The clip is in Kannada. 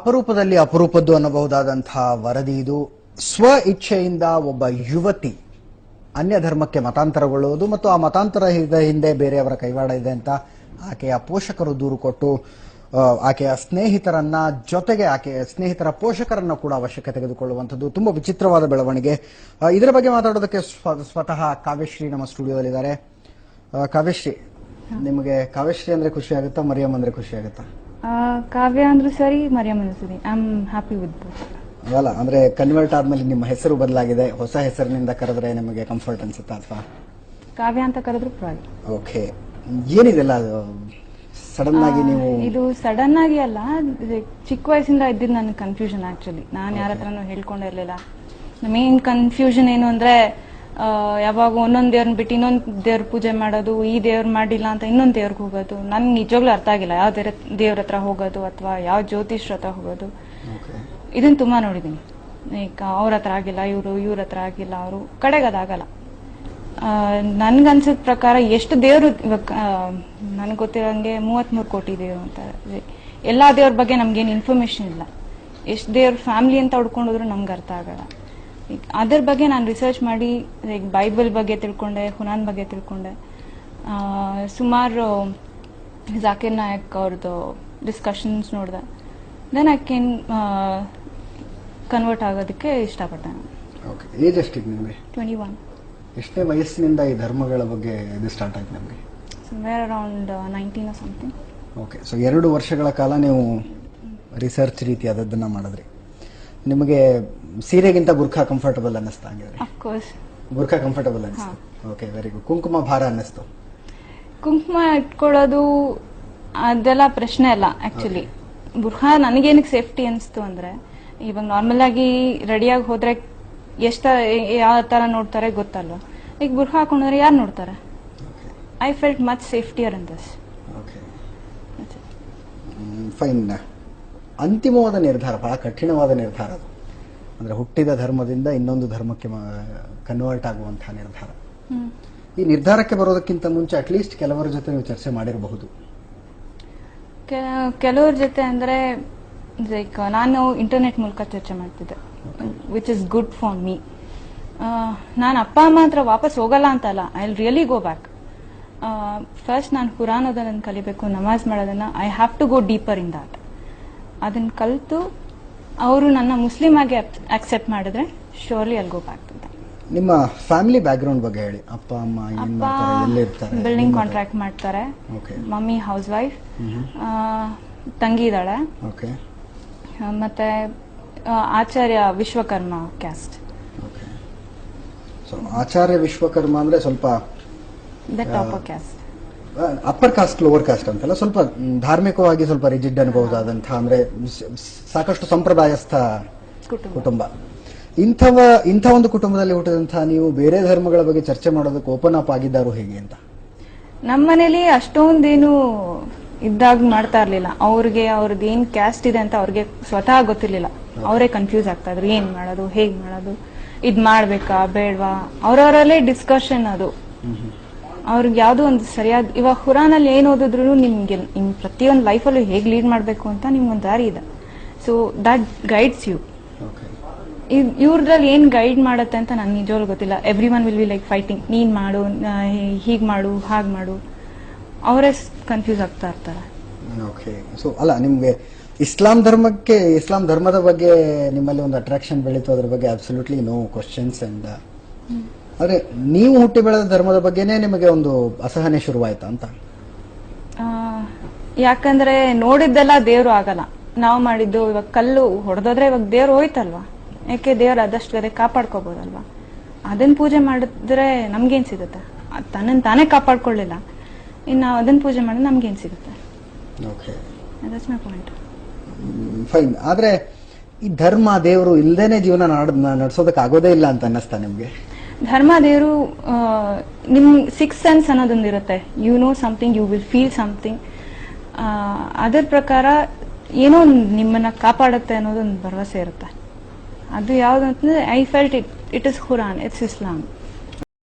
ಅಪರೂಪದಲ್ಲಿ ಅಪರೂಪದ್ದು ಅನ್ನಬಹುದಾದಂತಹ ವರದಿ ಇದು. ಸ್ವ ಇಚ್ಛೆಯಿಂದ ಒಬ್ಬ ಯುವತಿ ಅನ್ಯ ಧರ್ಮಕ್ಕೆ ಮತಾಂತರಗೊಳ್ಳುವುದು ಮತ್ತು ಆ ಮತಾಂತರ ಹಿದ- ಬೇರೆಯವರ ಕೈವಾಡ ಇದೆ ಅಂತ ಆಕೆಯ ಪೋಷಕರು ದೂರು ಕೊಟ್ಟು ಆಕೆಯ ಸ್ನೇಹಿತರನ್ನ ಜೊತೆಗೆ ಆಕೆಯ ಸ್ನೇಹಿತರ ಪೋಷಕರನ್ನ ಕೂಡ ಅವಶ್ಯಕತೆ ತೆಗೆದುಕೊಳ್ಳುವಂಥದ್ದು ತುಂಬಾ ವಿಚಿತ್ರವಾದ ಬೆಳವಣಿಗೆ. ಇದರ ಬಗ್ಗೆ ಮಾತಾಡೋದಕ್ಕೆ ಸ್ವ- ಸ್ವತಃ ಕಾವ್ಯಶ್ರೀ ನಮ್ಮ ಸ್ಟುಡಿಯೋದಲ್ಲಿದ್ದಾರೆ. ಕಾವ್ಯಶ್ರೀ, ನಿಮಗೆ ಕಾವ್ಯಶ್ರೀ ಅಂದ್ರೆ ಖುಷಿ ಆಗುತ್ತಾ ಮರಿಯಮ್ ಅಂದ್ರೆ ಖುಷಿ ಆಗುತ್ತಾ? ಕಾವ್ಯ ಅಂದ್ರೂ ಸರಿ ಮರಿಯಮ್ ಸರಿ. I am happy with both ಅಲ್ಲ ಅಂದ್ರೆ ಕನ್ವರ್ಟ್ ಆದ್ಮೇಲೆ ನಿಮ್ಮ ಹೆಸರು ಬದಲಾಗಿದೆ ಹೊಸ ಹೆಸರಿನಿಂದ ಕರೆದ್ರೆ ನಿಮಗೆ ಕಂಫರ್ಟ್ ಅನ್ಸುತ್ತಾ ಅಥವಾ? ಕಾವ್ಯ ಅಂತ ಕರೆದ್ರು ಪರವಾಗಿಲ್ಲ. ಓಕೆ ಏನಿದೆಲ್ಲ ಸಡನ್ ಆಗಿ ನೀವು ಇದು ಸಡನ್ ಆಗಿ ಅಲ್ಲ ಚಿಕ್ಕ ವಯಸ್ಸಿಂದ ಇದ್ದಿದ್ದು ನನ್ನ ಕನ್ಫ್ಯೂಷನ್ ಆಕ್ಚುಲಿ ನಾನು ಯಾರ ಹತ್ರನೂ ಹೇಳ್ಕೊಂಡಿರ್ಲಿಲ್ಲ ಮೇನ್ ಕನ್ಫ್ಯೂಷನ್ ಏನು ಅಂದ್ರೆ ಯಾವಾಗ ಒಂದೊಂದು ದೇವ್ರನ್ನ ಬಿಟ್ಟು ಇನ್ನೊಂದು ದೇವ್ರ ಪೂಜೆ ಮಾಡೋದು ಈ ದೇವ್ರ ಮಾಡಿಲ್ಲ ಅಂತ ಇನ್ನೊಂದು ದೇವ್ರಿಗೆ ಹೋಗೋದು. ನನ್ಗೆ ನಿಜವಾಗ್ಲೂ ಅರ್ಥ ಆಗಿಲ್ಲ ಯಾವ ದೇವ್ರ ದೇವ್ರ ಹತ್ರ ಹೋಗೋದು ಅಥವಾ ಯಾವ ಜ್ಯೋತಿಷ್ರ ಹತ್ರ ಹೋಗೋದು. ಇದನ್ನು ತುಂಬಾ ನೋಡಿದೀನಿ. ಲೈಕ್ ಅವ್ರ ಹತ್ರ ಆಗಿಲ್ಲ ಇವರು ಇವ್ರ ಹತ್ರ ಆಗಿಲ್ಲ ಅವರು ಕಡೆಗೆ ಅದಾಗಲ್ಲ ನನ್ಗನ್ಸಿದ ಪ್ರಕಾರ ಎಷ್ಟು ದೇವರು ಇವಾಗ ನನ್ಗೆ ಗೊತ್ತಿರೋಂಗೆ ಮೂವತ್ಮೂರು ಕೋಟಿ ದೇವರು ಅಂತ. ಎಲ್ಲಾ ದೇವ್ರ ಬಗ್ಗೆ ನಮ್ಗೇನು ಇನ್ಫಾರ್ಮೇಶನ್ ಇಲ್ಲ. ಎಷ್ಟು ದೇವ್ರ ಫ್ಯಾಮಿಲಿ ಅಂತ ಹುಡ್ಕೊಂಡೋದ್ರು ನಮ್ಗೆ ಅರ್ಥ ಆಗಲ್ಲ. ಈಗ ಅದ್ರ ಬಗ್ಗೆ ನಾನು ರಿಸರ್ಚ್ ಮಾಡಿ ಲೈಕ್ ಬೈಬಲ್ ಬಗ್ಗೆ ತಿಳ್ಕೊಂಡೆ ಹುನಾನ್ ಬಗ್ಗೆ ತಿಳ್ಕೊಂಡೆ. ಸುಮಾರು ಜಾಕಿರ್ ನಾಯಕ್ ಅವ್ರದ್ದು ಡಿಸ್ಕಷನ್ಸ್ ನೋಡಿದೆ. ದೆನ್ ಐ ಕ್ಯಾನ್ ಕನ್ವರ್ಟ್ ಆಗೋದಕ್ಕೆ ಇಷ್ಟಪಟ್ಟೆ ಓಕೆ ಏಜ್ ಎಷ್ಟಿದೆ ನಿಮಗೆ? ಟ್ವೆಂಟಿ ಒನ್ ಎಷ್ಟೇ ವಯಸ್ಸಿನಿಂದ ಈ ಧರ್ಮಗಳ ಬಗ್ಗೆ ಇದು ಸ್ಟಾರ್ಟ್ ಆಯ್ತು ನಿಮಗೆ? Uh, 19 or something. Okay so ಎರಡು ವರ್ಷಗಳ ಕಾಲ ನೀವು ರಿಸರ್ಚ್ ರೀತಿಯಾದದ್ದನ್ನ ಮಾಡಿದ್ರಿ. ನಿಮಗೆ ಸೀರೆಗಿಂತ ಬುರ್ಖಾ ಕಂಫರ್ಟಬಲ್ ಅನ್ನಿಸ್ತಾ ಹಂಗಿದ್ರೆ? Of course. ಬುರ್ಖಾ ಕಂಫರ್ಟಬಲ್ ಅನ್ನಿಸ್ತು. ಓಕೆ ವೆರಿ ಗುಡ್ ಕುಂಕುಮ ಭಾರ ಅನ್ನಿಸ್ತು. ಕುಂಕುಮ ಇಟ್ಕೊಳ್ಳೋದು ಅದೆಲ್ಲ ಪ್ರಶ್ನೆ ಅಲ್ಲ ಆಕ್ಚುಲಿ ಬುರ್ಖಾ ನನಗೇನಕ್ಕೆ ಸೇಫ್ಟಿ ಅನಿಸ್ತು ಅಂದ್ರೆ ಇವಾಗ ನಾರ್ಮಲ್ ಆಗಿ ರೆಡಿಯಾಗಿ ಹೋದ್ರೆ ಎಷ್ಟ ಯಾವ ತರ ನೋಡ್ತಾರೆ ಗೊತ್ತಲ್ವಾ? ಈಗ ಬುರ್ಖಾ ಹಾಕೊಂಡ್ರೆ ಯಾರು ನೋಡ್ತಾರೆ? I felt much safer in this okay fine ಅಂತಿಮವಾದ ನಿರ್ಧಾರ, ಬಹಳ ಕಠಿಣವಾದ ನಿರ್ಧಾರ ಅದು. ಅಂದ್ರೆ ಹುಟ್ಟಿದ ಧರ್ಮದಿಂದ ಇನ್ನೊಂದು ಧರ್ಮಕ್ಕೆ ಕನ್ವರ್ಟ್ ಆಗುವಂತಹ ನಿರ್ಧಾರ. ಈ ನಿರ್ಧಾರಕ್ಕೆ ಬರೋದಕ್ಕಿಂತ ಮುಂಚೆ ಅಟ್ಲೀಸ್ಟ್ ಕೆಲವರ ಜೊತೆ ನೀವು ಚರ್ಚೆ ಮಾಡಿರಬಹುದು. ಕೆಲವರ ಜೊತೆ ಅಂದ್ರೆ ಲೈಕ್ ನಾನು ಇಂಟರ್ನೆಟ್ ಮೂಲಕ ಚರ್ಚೆ ಮಾಡ್ತಿದ್ದೆ which is good for me ನಾನು ಅಪ್ಪ, ಅಮ್ಮ ಹತ್ರ ವಾಪಸ್ ಹೋಗಲ್ಲ ಅಂತಲ್ಲ I really go back first ನಾನು ಕುರಾನ್ ಓದೋದನ್ನು ಕಲಿಬೇಕು, ನಮಾಜ್ ಮಾಡೋದನ್ನ I have to go deeper in that ಅದನ್ನ ಕಲಿತು ಅವರು ನನ್ನ ಮುಸ್ಲಿಂ ಆಗಿ ಅಕ್ಸೆಪ್ಟ್ ಮಾಡಿದ್ರೆ ಶೋರ್ಲಿ ಅಲ್ಲಿ ಗೋ ಬ್ಯಾಕ್ ನಿಮ್ಮ ಫ್ಯಾಮಿಲಿ ಬ್ಯಾಕ್ಗ್ರೌಂಡ್ ಬಗ್ಗೆ ಹೇಳಿ. ಅಪ್ಪ ಅಮ್ಮ ಅಪ್ಪ ಬಿಲ್ಡಿಂಗ್ ಕಾಂಟ್ರಾಕ್ಟ್ ಮಾಡ್ತಾರೆ. ಮಮ್ಮಿ ಹೌಸ್ ವೈಫ್ ತಂಗಿ ಇದ್ದಾಳೆ. ಓಕೆ ಮತ್ತೆ ಆಚಾರ್ಯ ವಿಶ್ವಕರ್ಮ ಕ್ಯಾಸ್ಟ್ ಆಚಾರ್ಯ ವಿಶ್ವಕರ್ಮ ಅಂದ್ರೆ ಸ್ವಲ್ಪ the top caste upper caste lower caste ಅಂತಲ್ಲ ಸ್ವಲ್ಪ ಧಾರ್ಮಿಕವಾಗಿ ಸ್ವಲ್ಪ ರಿಜಿಡ್ ಅನ್ಬಹುದಾದಂತಹ ಅಂದ್ರೆ ಸಾಕಷ್ಟು ಸಂಪ್ರದಾಯಸ್ಥ ಕುಟುಂಬ. ಇಂಥವ ಇಂಥ ಒಂದು ಕುಟುಂಬದಲ್ಲಿ ಹುಟ್ಟಿದಂತಹ ನೀವು ಬೇರೆ ಧರ್ಮಗಳ ಬಗ್ಗೆ ಚರ್ಚೆ ಮಾಡೋದಕ್ಕೆ ಓಪನ್ ಅಪ್ ಆಗಿದ್ದಾರು ಹೇಗೆ ಅಂತ? ನಮ್ಮ ಮನೇಲಿ ಅಷ್ಟೊಂದೇನು ಇದ್ದಾಗ ಮಾಡ್ತಾ ಇರ್ಲಿಲ್ಲ. ಅವ್ರಿಗೆ ಅವ್ರದ್ದು ಏನ್ ಕ್ಯಾಸ್ಟ್ ಇದೆ ಅಂತ ಅವ್ರಿಗೆ ಸ್ವತಃ ಗೊತ್ತಿರ್ಲಿಲ್ಲ. ಅವರೇ ಕನ್ಫ್ಯೂಸ್ ಆಗ್ತಾ ಇದ್ರು. ಏನ್ ಮಾಡೋದು ಹೇಗ್ ಮಾಡೋದು ಇದ್ ಮಾಡ್ಬೇಕಾ ಬೇಡ್ವಾ? ಅವರವರಲ್ಲೇ ಡಿಸ್ಕಷನ್ ಅದು. ಅವ್ರಿಗೆ ಯಾವುದು ಒಂದು ಸರಿಯಾದ ಇವಾಗ ಹುರಾನಲ್ಲಿ ಏನ್ ಓದಿದ್ರು ನಿಮ್ಗೆ ನಿಮ್ ಪ್ರತಿಯೊಂದು ಲೈಫಲ್ಲೂ ಹೇಗೆ ಲೀಡ್ ಮಾಡಬೇಕು ಅಂತ ನಿಮ್ಗೊಂದು ದಾರಿ ಇದೆ. ಸೊ ದಟ್ ಗೈಡ್ಸ್ ಯು ಇವ್ರದ್ರಲ್ಲಿ ಏನ್ ಗೈಡ್ ಮಾಡುತ್ತೆ ಅಂತ ನನ್ ನಿಜವಾಗ್ಲೂ ಗೊತ್ತಿಲ್ಲ. Everyone will be like fighting ನೀನ್ ಮಾಡು ಹೀಗ್ ಮಾಡು ಹಾಗ್ ಮಾಡು. ಅವರೇ ಕನ್ಫ್ಯೂಸ್ ಆಗ್ತಾ ಇರ್ತಾರೆ. ಓಕೆ ಸೊ ಅಲ್ಲ ನಿಮಗೆ ಇಸ್ಲಾಂ ಧರ್ಮಕ್ಕೆ ಇಸ್ಲಾಂ ಧರ್ಮದ ಬಗ್ಗೆ ನಿಮ್ಮಲ್ಲಿ ಒಂದು ಅಟ್ರಾಕ್ಷನ್ ಬೆಳೀತು ಅದ್ರ ಬಗ್ಗೆ ಅಬ್ಸಲ್ಯೂಟ್ಲಿ ನೋ ಕ್ವಶನ್ಸ್ ಅಂಡ್ ಆದ್ರೆ ನೀವು ಹುಟ್ಟಿ ಬೆಳೆದ ಧರ್ಮದ ಬಗ್ಗೆನೇ ನಿಮಗೆ ಒಂದು ಅಸಹನೆ ಶುರುವಾಯ್ತಾ ಅಂತ? ಯಾಕಂದ್ರೆ ನೋಡಿದ್ದೆಲ್ಲ ದೇವ್ರು ಆಗಲ್ಲ. ನಾವು ಮಾಡಿದ್ದು ಇವಾಗ ಕಲ್ಲು ಹೊಡೆದೋದ್ರೆ ಇವಾಗ ದೇವ್ರು ಹೋಯ್ತಲ್ವಾ? ಯಾಕೆ ದೇವ್ರು ಆದಷ್ಟು ಬೇರೆ ಕಾಪಾಡ್ಕೋಬಹುದಲ್ವಾ ಅದನ್ನ ಪೂಜೆ ಮಾಡಿದ್ರೆ ನಮ್ಗೇನ್ ಸಿಗುತ್ತೆ? ಅದ್ ತನ್ನನ್ ತಾನೇ ಕಾಪಾಡ್ಕೊಳ್ಳಿಲ್ಲ. ಇನ್ನು ನಾವು ಅದನ್ನ ಪೂಜೆ ಮಾಡಿದ್ರೆ ನಮ್ಗೇನ್ ಸಿಗುತ್ತೆ? ಪಾಯಿಂಟ್ ಫೈನ್ ಆದ್ರೆ ಈ ಧರ್ಮ ದೇವರು ಇಲ್ದೇನೆ ಜೀವನ ನಡ್ಸೋದಕ್ಕೆ ಆಗೋದೇ ಇಲ್ಲ ಅಂತ ಅನ್ನಿಸ್ತಾ ನಿಮ್ಗೆ? ಧರ್ಮ ದೇವರು ನಿಮ್ six sense ಅನ್ನೋದೊಂದಿರುತ್ತೆ. You know something you will feel something ಅದರ ಪ್ರಕಾರ ಏನೋ ನಿಮ್ಮನ್ನ ಕಾಪಾಡುತ್ತೆ ಅನ್ನೋದೊಂದು ಭರವಸೆ ಇರುತ್ತೆ. ಅದು ಯಾವ್ದು ಅಂತಂದ್ರೆ I felt it it is Quran it's Islam